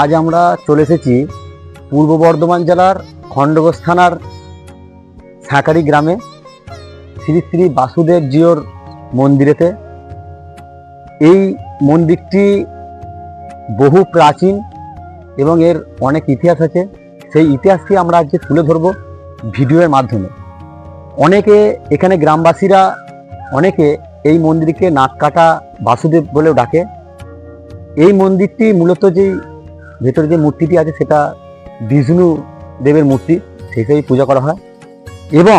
আজ আমরা চলে এসেছি পূর্ব বর্ধমান জেলার খণ্ডঘোষ থানার সাঁকারি গ্রামে। শ্রী শ্রী বাসুদেব জিওর মন্দিরেতে। এই মন্দিরটি বহু প্রাচীন এবং এর অনেক ইতিহাস আছে। সেই ইতিহাসকে আমরা আজকে তুলে ধরবো ভিডিওর মাধ্যমে। অনেকে এখানে গ্রামবাসীরা অনেকে এই মন্দিরকে নাক কাটা বাসুদেব বলেও ডাকে। এই মন্দিরটি মূলত যেই ভেতরে যে মূর্তিটি আছে সেটা বিষ্ণু দেবের মূর্তি সেটাই পূজা করা হয়। এবং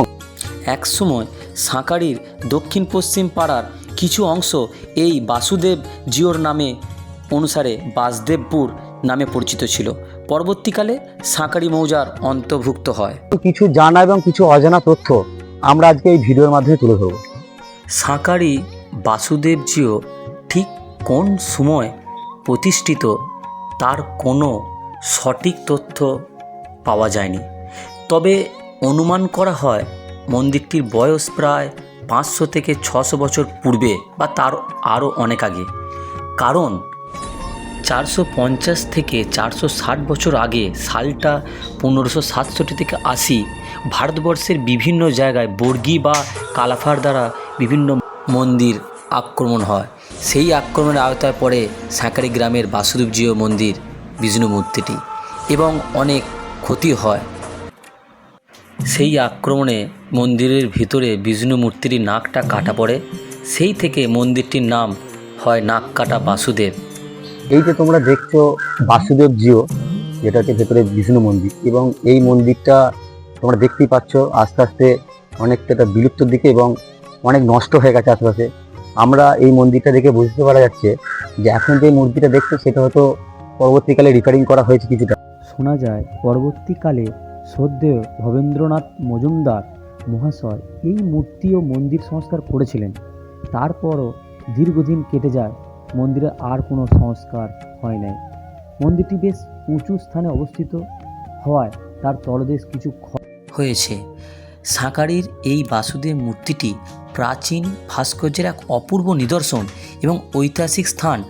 একসময় সাঁকারির দক্ষিণ পশ্চিম পাড়ার কিছু অংশ এই বাসুদেব জিওর নামে অনুসারে বাসদেবপুর নামে পরিচিত ছিল। পরবর্তীকালে সাঁকারি মৌজার অন্তর্ভুক্ত হয়। কিছু জানা এবং কিছু অজানা তথ্য আমরা আজকে এই ভিডিওর মাধ্যমে তুলে ধরবো। সাঁকারি বাসুদেব জিও ঠিক কোন সময় প্রতিষ্ঠিত তার কোনো সঠিক তথ্য পাওয়া যায়নি। তবে অনুমান করা হয়, মন্দিরটির বয়স প্রায় পাঁচশো থেকে ছশো বছর পূর্বে বা তার আরও অনেক আগে। কারণ চারশো পঞ্চাশ থেকে চারশো ষাট বছর আগে সালটা পনেরোশো সাতষট্টি থেকে আশি ভারতবর্ষের বিভিন্ন জায়গায় বর্গি বা কালাফার দ্বারা বিভিন্ন মন্দির আক্রমণ হয়। সেই আক্রমণের আওতায় পড়ে সাঁকারি গ্রামের বাসুদেবজিও মন্দির, বিষ্ণু মূর্তিটি এবং অনেক ক্ষতি হয়। সেই আক্রমণে মন্দিরের ভিতরে বিষ্ণু মূর্তির নাকটা কাটা পড়ে। সেই থেকে মন্দিরটির নাম হয় নাক কাটা বাসুদেব। এই যে তোমরা দেখছ বাসুদেব জিও যেটা হচ্ছে ভেতরে বিষ্ণু মন্দির এবং এই মন্দিরটা তোমরা দেখতেই পাচ্ছ আস্তে আস্তে অনেকটা বিলুপ্তর দিকে এবং অনেক নষ্ট হয়ে গেছে আশেপাশে। আমরা এই মন্দিরটা দেখে বুঝতে পারা যাচ্ছে যে এখন যে মূর্তিটা দেখছ সেটা হয়তো পরবর্তীকালে রিপেয়ারিং করা হয়েছে কিছুটা। শোনা যায় পরবর্তীকালে শ্রদ্ধেয় ভবেন্দ্রনাথ মজুমদার মহাশয় এই মূর্তি ও মন্দির সংস্কার করেছিলেন। তারপরও দীর্ঘদিন কেটে যায় মন্দিরে আর কোনো সংস্কার হয় নাই। মন্দিরটি বেশ উঁচু স্থানে অবস্থিত হওয়ায় তার তলদেশ কিছু ক্ষয় হয়েছে। সাঁকারির এই বাসুদেব মূর্তিটি প্রাচীন ভাস্কর্যের এক অপূর্ব নিদর্শন এবং ঐতিহাসিক স্থান।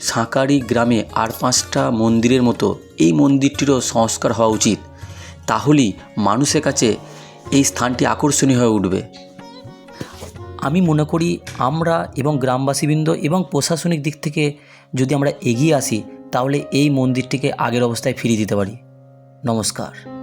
সাঁকারি গ্রামে আর পাঁচটা মন্দিরের মতো এই মন্দিরটিরও সংস্কার হওয়া উচিত। তাহলেই মানুষের কাছে এই স্থানটি আকর্ষণীয় হয়ে উঠবে। আমি মনে করি আমরা এবং গ্রামবাসীবৃন্দ এবং প্রশাসনিক দিক থেকে যদি আমরা এগিয়ে আসি, তাহলে এই মন্দিরটিকে আগের অবস্থায় ফিরিয়ে দিতে পারি। নমস্কার।